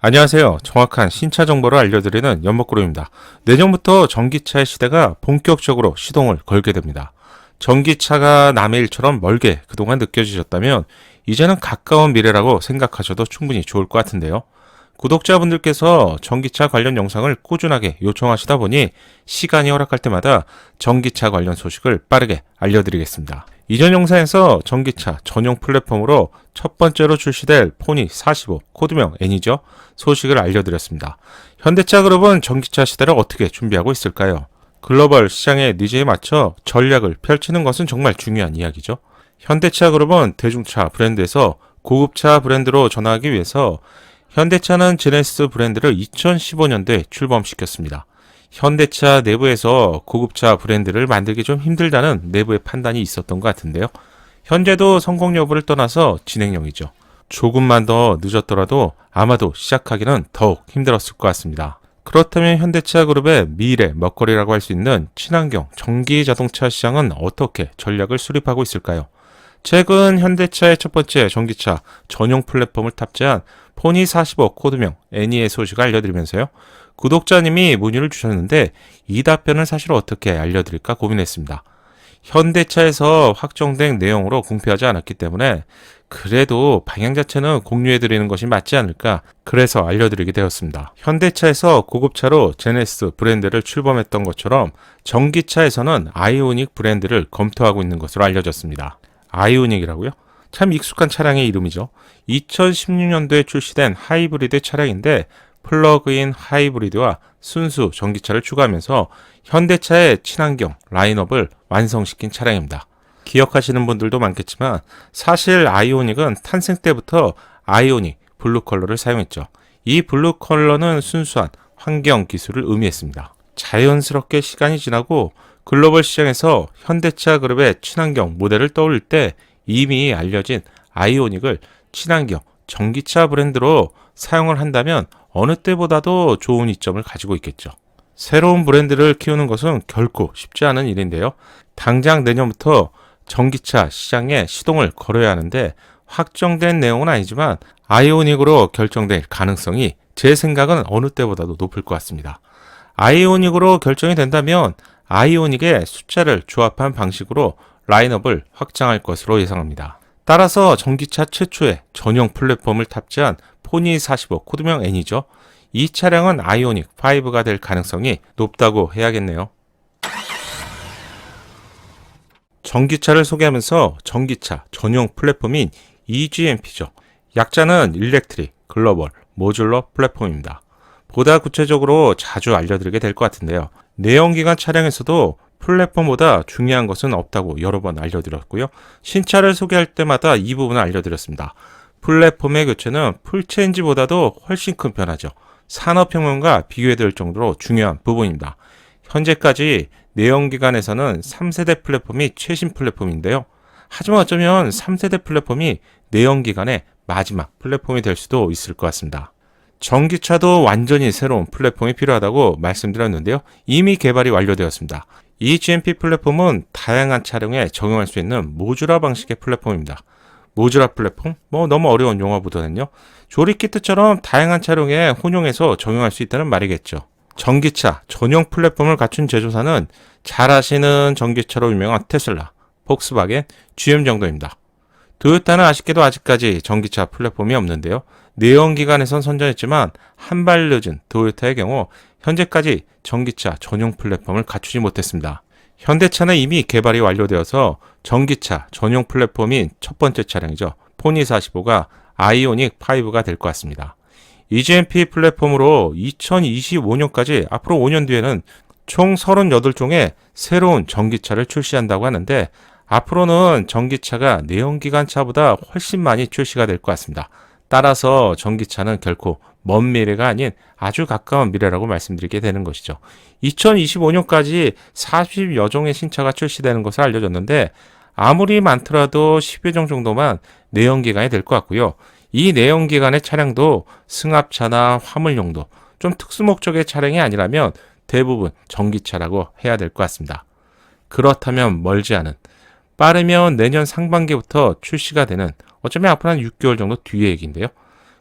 안녕하세요. 정확한 신차 정보를 알려드리는 연목그룹입니다. 내년부터 전기차의 시대가 본격적으로 시동을 걸게 됩니다. 전기차가 남의 일처럼 멀게 그동안 느껴지셨다면 이제는 가까운 미래라고 생각하셔도 충분히 좋을 것 같은데요. 구독자분들께서 전기차 관련 영상을 꾸준하게 요청하시다 보니 시간이 허락할 때마다 전기차 관련 소식을 빠르게 알려드리겠습니다. 이전 영상에서 전기차 전용 플랫폼으로 첫 번째로 출시될 포니 45 코드명 N이죠. 소식을 알려드렸습니다. 현대차 그룹은 전기차 시대를 어떻게 준비하고 있을까요? 글로벌 시장의 니즈에 맞춰 전략을 펼치는 것은 정말 중요한 이야기죠. 현대차 그룹은 대중차 브랜드에서 고급차 브랜드로 전환하기 위해서 현대차는 제네시스 브랜드를 2015년도에 출범시켰습니다. 현대차 내부에서 고급차 브랜드를 만들기 좀 힘들다는 내부의 판단이 있었던 것 같은데요. 현재도 성공 여부를 떠나서 진행형이죠. 조금만 더 늦었더라도 아마도 시작하기는 더욱 힘들었을 것 같습니다. 그렇다면 현대차 그룹의 미래 먹거리라고 할 수 있는 친환경 전기 자동차 시장은 어떻게 전략을 수립하고 있을까요? 최근 현대차의 첫 번째 전기차 전용 플랫폼을 탑재한 포니 45 코드명 애니의 소식을 알려드리면서요. 구독자님이 문의를 주셨는데 이 답변을 사실 어떻게 알려드릴까 고민했습니다. 현대차에서 확정된 내용으로 공표하지 않았기 때문에 그래도 방향 자체는 공유해드리는 것이 맞지 않을까 그래서 알려드리게 되었습니다. 현대차에서 고급차로 제네시스 브랜드를 출범했던 것처럼 전기차에서는 아이오닉 브랜드를 검토하고 있는 것으로 알려졌습니다. 아이오닉이라고요? 참 익숙한 차량의 이름이죠. 2016년도에 출시된 하이브리드 차량인데 플러그인 하이브리드와 순수 전기차를 추가하면서 현대차의 친환경 라인업을 완성시킨 차량입니다. 기억하시는 분들도 많겠지만 사실 아이오닉은 탄생 때부터 아이오닉 블루 컬러를 사용했죠. 이 블루 컬러는 순수한 환경 기술을 의미했습니다. 자연스럽게 시간이 지나고 글로벌 시장에서 현대차 그룹의 친환경 모델을 떠올릴 때 이미 알려진 아이오닉을 친환경 전기차 브랜드로 사용을 한다면 어느 때보다도 좋은 이점을 가지고 있겠죠. 새로운 브랜드를 키우는 것은 결코 쉽지 않은 일인데요. 당장 내년부터 전기차 시장에 시동을 걸어야 하는데 확정된 내용은 아니지만 아이오닉으로 결정될 가능성이 제 생각은 어느 때보다도 높을 것 같습니다. 아이오닉으로 결정이 된다면 아이오닉의 숫자를 조합한 방식으로 라인업을 확장할 것으로 예상합니다. 따라서 전기차 최초의 전용 플랫폼을 탑재한 포니 45 코드명 N이죠. 이 차량은 아이오닉 5가 될 가능성이 높다고 해야겠네요. 전기차를 소개하면서 전기차 전용 플랫폼인 EGMP죠. 약자는 일렉트릭 글로벌 모듈러 플랫폼입니다. 보다 구체적으로 자주 알려드리게 될 것 같은데요. 내연기관 차량에서도 플랫폼보다 중요한 것은 없다고 여러 번 알려드렸고요. 신차를 소개할 때마다 이 부분을 알려드렸습니다. 플랫폼의 교체는 풀체인지보다도 훨씬 큰 변화죠. 산업혁명과 비교해될 정도로 중요한 부분입니다. 현재까지 내연기관에서는 3세대 플랫폼이 최신 플랫폼인데요. 하지만 어쩌면 3세대 플랫폼이 내연기관의 마지막 플랫폼이 될 수도 있을 것 같습니다. 전기차도 완전히 새로운 플랫폼이 필요하다고 말씀드렸는데요. 이미 개발이 완료되었습니다. 이 GMP 플랫폼은 다양한 차량에 적용할 수 있는 모듈화 방식의 플랫폼입니다. 모듈화 플랫폼? 뭐 너무 어려운 용어보다는요. 조립 키트처럼 다양한 차량에 혼용해서 적용할 수 있다는 말이겠죠. 전기차 전용 플랫폼을 갖춘 제조사는 잘 아시는 전기차로 유명한 테슬라, 폭스바겐, GM 정도입니다. 도요타는 아쉽게도 아직까지 전기차 플랫폼이 없는데요. 내연 기관에선 선전했지만 한 발 늦은 도요타의 경우 현재까지 전기차 전용 플랫폼을 갖추지 못했습니다. 현대차는 이미 개발이 완료되어서 전기차 전용 플랫폼인 첫 번째 차량이죠. 포니 45가 아이오닉 5가 될 것 같습니다. EGMP 플랫폼으로 2025년까지 앞으로 5년 뒤에는 총 38종의 새로운 전기차를 출시한다고 하는데 앞으로는 전기차가 내연기관차보다 훨씬 많이 출시가 될 것 같습니다. 따라서 전기차는 결코 먼 미래가 아닌 아주 가까운 미래라고 말씀드리게 되는 것이죠. 2025년까지 40여 종의 신차가 출시되는 것을 알려졌는데 아무리 많더라도 10여 종 정도만 내연 기관이 될 것 같고요. 이 내연 기관의 차량도 승합차나 화물용도 좀 특수 목적의 차량이 아니라면 대부분 전기차라고 해야 될 것 같습니다. 그렇다면 멀지 않은 빠르면 내년 상반기부터 출시가 되는 어쩌면 앞으로 한 6개월 정도 뒤의 얘기인데요.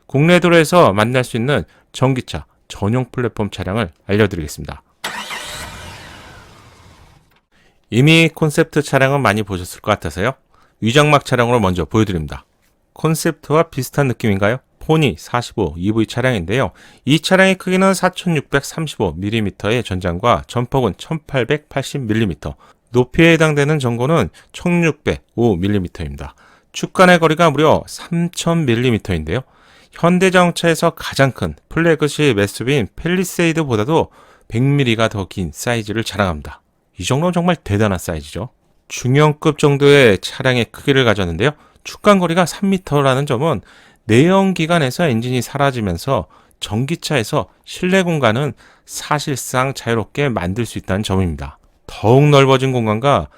국내 도로에서 만날 수 있는 전기차 전용 플랫폼 차량을 알려드리겠습니다. 이미 콘셉트 차량은 많이 보셨을 것 같아서요. 위장막 차량으로 먼저 보여드립니다. 콘셉트와 비슷한 느낌인가요? 포니 45 EV 차량인데요. 이 차량의 크기는 4635mm의 전장과 전폭은 1880mm, 높이에 해당되는 전고는 1605mm입니다. 축간의 거리가 무려 3000mm인데요. 현대자동차에서 가장 큰 플래그십 SUV인 펠리세이드보다도 100mm가 더 긴 사이즈를 자랑합니다. 이 정도는 정말 대단한 사이즈죠. 중형급 정도의 차량의 크기를 가졌는데요. 축간 거리가 3m라는 점은 내연기관에서 엔진이 사라지면서 전기차에서 실내 공간은 사실상 자유롭게 만들 수 있다는 점입니다. 더욱 넓어진 공간과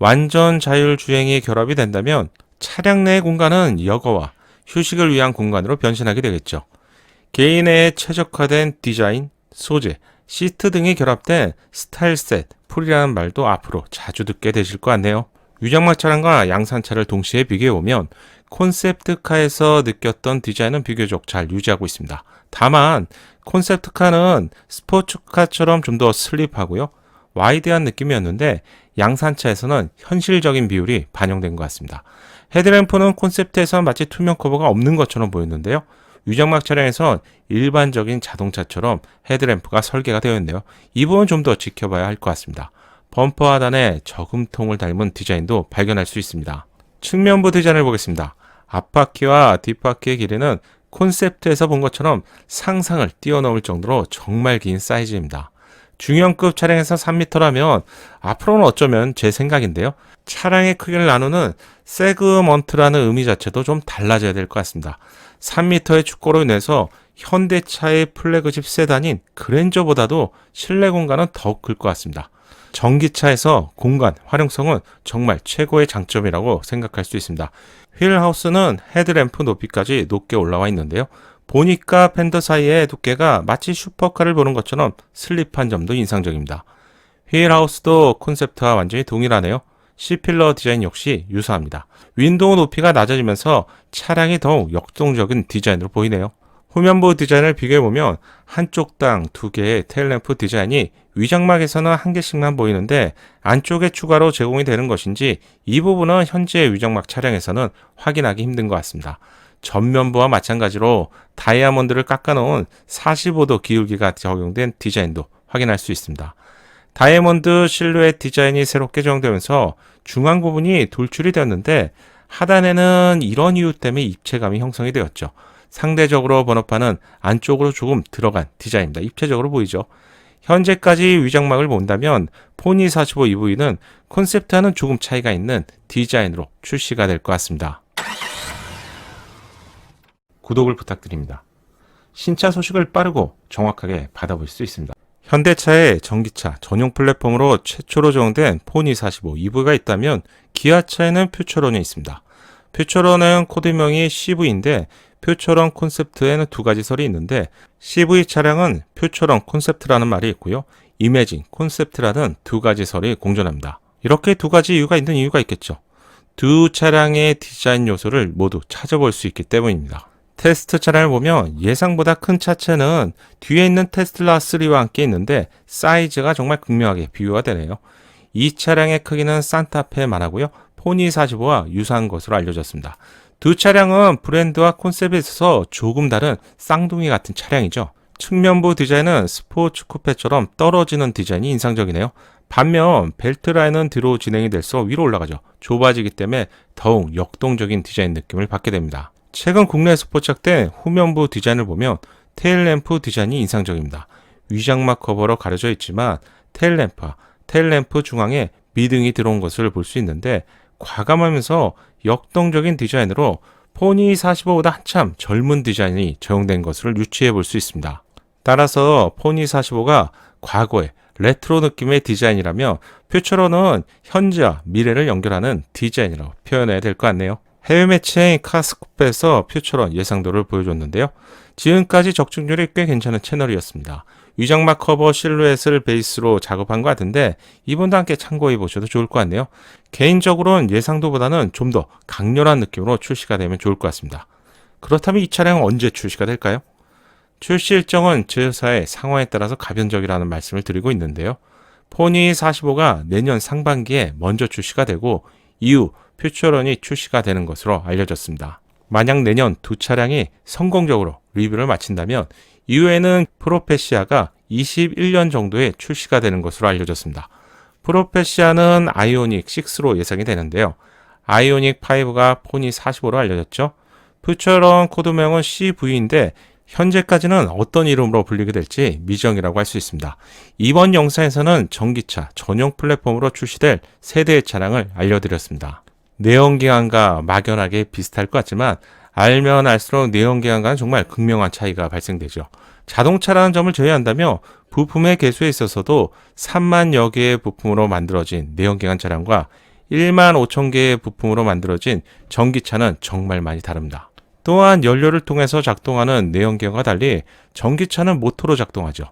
완전 자율 주행이 결합이 된다면 차량 내 공간은 여거와 휴식을 위한 공간으로 변신하게 되겠죠. 개인의 최적화된 디자인, 소재, 시트 등이 결합된 스타일셋, 풀이라는 말도 앞으로 자주 듣게 되실 것 같네요. 유장막 차량과 양산차를 동시에 비교해보면 콘셉트카에서 느꼈던 디자인은 비교적 잘 유지하고 있습니다. 다만 콘셉트카는 스포츠카처럼 좀 더 슬립하고요. 와이드한 느낌이었는데 양산차에서는 현실적인 비율이 반영된 것 같습니다. 헤드램프는 콘셉트에서 마치 투명 커버가 없는 것처럼 보였는데요. 유장막 차량에선 일반적인 자동차처럼 헤드램프가 설계가 되어 있네요. 이 부분 좀 더 지켜봐야 할 것 같습니다. 범퍼 하단에 저금통을 닮은 디자인도 발견할 수 있습니다. 측면부 디자인을 보겠습니다. 앞바퀴와 뒷바퀴의 길이는 콘셉트에서 본 것처럼 상상을 뛰어넘을 정도로 정말 긴 사이즈입니다. 중형급 차량에서 3m라면 앞으로는 어쩌면 제 생각인데요. 차량의 크기를 나누는 세그먼트라는 의미 자체도 좀 달라져야 될 것 같습니다. 3m의 축고로 인해서 현대차의 플래그십 세단인 그랜저보다도 실내 공간은 더클것 같습니다. 전기차에서 공간 활용성은 정말 최고의 장점이라고 생각할 수 있습니다. 휠하우스는 헤드램프 높이까지 높게 올라와 있는데요. 보니까 팬더 사이의 두께가 마치 슈퍼카를 보는 것처럼 슬립한 점도 인상적입니다. 휠하우스도 콘셉트와 완전히 동일하네요. C필러 디자인 역시 유사합니다. 윈도우 높이가 낮아지면서 차량이 더욱 역동적인 디자인으로 보이네요. 후면부 디자인을 비교해보면 한쪽 당 두 개의 테일램프 디자인이 위장막에서는 한 개씩만 보이는데 안쪽에 추가로 제공이 되는 것인지 이 부분은 현재 위장막 차량에서는 확인하기 힘든 것 같습니다. 전면부와 마찬가지로 다이아몬드를 깎아놓은 45도 기울기가 적용된 디자인도 확인할 수 있습니다. 다이아몬드 실루엣 디자인이 새롭게 적용되면서 중앙 부분이 돌출이 되었는데 하단에는 이런 이유 때문에 입체감이 형성이 되었죠. 상대적으로 번호판은 안쪽으로 조금 들어간 디자인입니다. 입체적으로 보이죠. 현재까지 위장막을 본다면 포니 45 EV는 콘셉트와는 조금 차이가 있는 디자인으로 출시가 될 것 같습니다. 구독을 부탁드립니다. 신차 소식을 빠르고 정확하게 받아볼 수 있습니다. 현대차의 전기차 전용 플랫폼으로 최초로 적용된 포니 45 EV가 있다면 기아차에는 퓨처론이 있습니다. 퓨처론은 코드명이 CV인데 퓨처런 콘셉트에는 두 가지 설이 있는데 CV 차량은 퓨처런 콘셉트라는 말이 있고요. 이매진 콘셉트라는 두 가지 설이 공존합니다. 이렇게 두 가지 이유가 있는 이유가 있겠죠. 두 차량의 디자인 요소를 모두 찾아볼 수 있기 때문입니다. 테스트 차량을 보면 예상보다 큰 차체는 뒤에 있는 테슬라 3와 함께 있는데 사이즈가 정말 극명하게 비교가 되네요. 이 차량의 크기는 산타페만 하고요. 포니 45와 유사한 것으로 알려졌습니다. 두 차량은 브랜드와 콘셉트에 있어서 조금 다른 쌍둥이 같은 차량이죠. 측면부 디자인은 스포츠 쿠페처럼 떨어지는 디자인이 인상적이네요. 반면 벨트 라인은 뒤로 진행이 될수록 위로 올라가죠. 좁아지기 때문에 더욱 역동적인 디자인 느낌을 받게 됩니다. 최근 국내에서 포착된 후면부 디자인을 보면 테일램프 디자인이 인상적입니다. 위장막 커버로 가려져 있지만 테일램프와 테일램프 중앙에 미등이 들어온 것을 볼 수 있는데 과감하면서 역동적인 디자인으로 포니 45보다 한참 젊은 디자인이 적용된 것을 유추해 볼 수 있습니다. 따라서 포니 45가 과거의 레트로 느낌의 디자인이라며 퓨처로는 현재와 미래를 연결하는 디자인이라고 표현해야 될 것 같네요. 해외 매체인 카스코프에서 퓨처런 예상도를 보여줬는데요. 지금까지 적중률이 꽤 괜찮은 채널이었습니다. 위장막 커버 실루엣을 베이스로 작업한 것 같은데 이번도 함께 참고해 보셔도 좋을 것 같네요. 개인적으로는 예상도보다는 좀 더 강렬한 느낌으로 출시가 되면 좋을 것 같습니다. 그렇다면 이 차량은 언제 출시가 될까요? 출시 일정은 제휴사의 상황에 따라서 가변적이라는 말씀을 드리고 있는데요. 포니 45가 내년 상반기에 먼저 출시가 되고 이후 퓨처런이 출시가 되는 것으로 알려졌습니다. 만약 내년 두 차량이 성공적으로 리뷰를 마친다면 이후에는 프로페시아가 21년 정도에 출시가 되는 것으로 알려졌습니다. 프로페시아는 아이오닉 6로 예상이 되는데요. 아이오닉 5가 포니 45로 알려졌죠. 퓨처런 코드명은 CV인데 현재까지는 어떤 이름으로 불리게 될지 미정이라고 할 수 있습니다. 이번 영상에서는 전기차 전용 플랫폼으로 출시될 세대의 차량을 알려드렸습니다. 내연기관과 막연하게 비슷할 것 같지만 알면 알수록 내연기관과는 정말 극명한 차이가 발생되죠. 자동차라는 점을 제외한다면 부품의 개수에 있어서도 3만여 개의 부품으로 만들어진 내연기관 차량과 1만 5천 개의 부품으로 만들어진 전기차는 정말 많이 다릅니다. 또한 연료를 통해서 작동하는 내연기관과 달리 전기차는 모터로 작동하죠.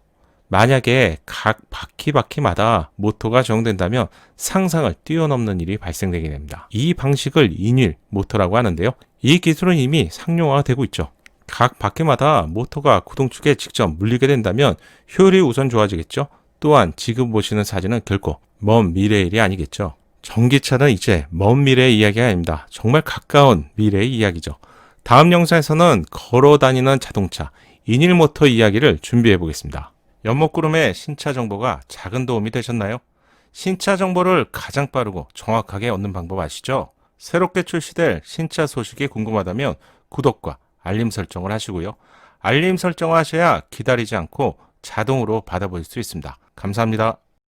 만약에 각 바퀴 바퀴마다 모터가 적용된다면 상상을 뛰어넘는 일이 발생되게 됩니다. 이 방식을 인일 모터라고 하는데요. 이 기술은 이미 상용화가 되고 있죠. 각 바퀴마다 모터가 구동축에 직접 물리게 된다면 효율이 우선 좋아지겠죠. 또한 지금 보시는 사진은 결코 먼 미래의 일이 아니겠죠. 전기차는 이제 먼 미래의 이야기가 아닙니다. 정말 가까운 미래의 이야기죠. 다음 영상에서는 걸어 다니는 자동차, 인일 모터 이야기를 준비해 보겠습니다. 연목구름의 신차 정보가 작은 도움이 되셨나요? 신차 정보를 가장 빠르고 정확하게 얻는 방법 아시죠? 새롭게 출시될 신차 소식이 궁금하다면 구독과 알림 설정을 하시고요. 알림 설정을 하셔야 기다리지 않고 자동으로 받아볼 수 있습니다. 감사합니다.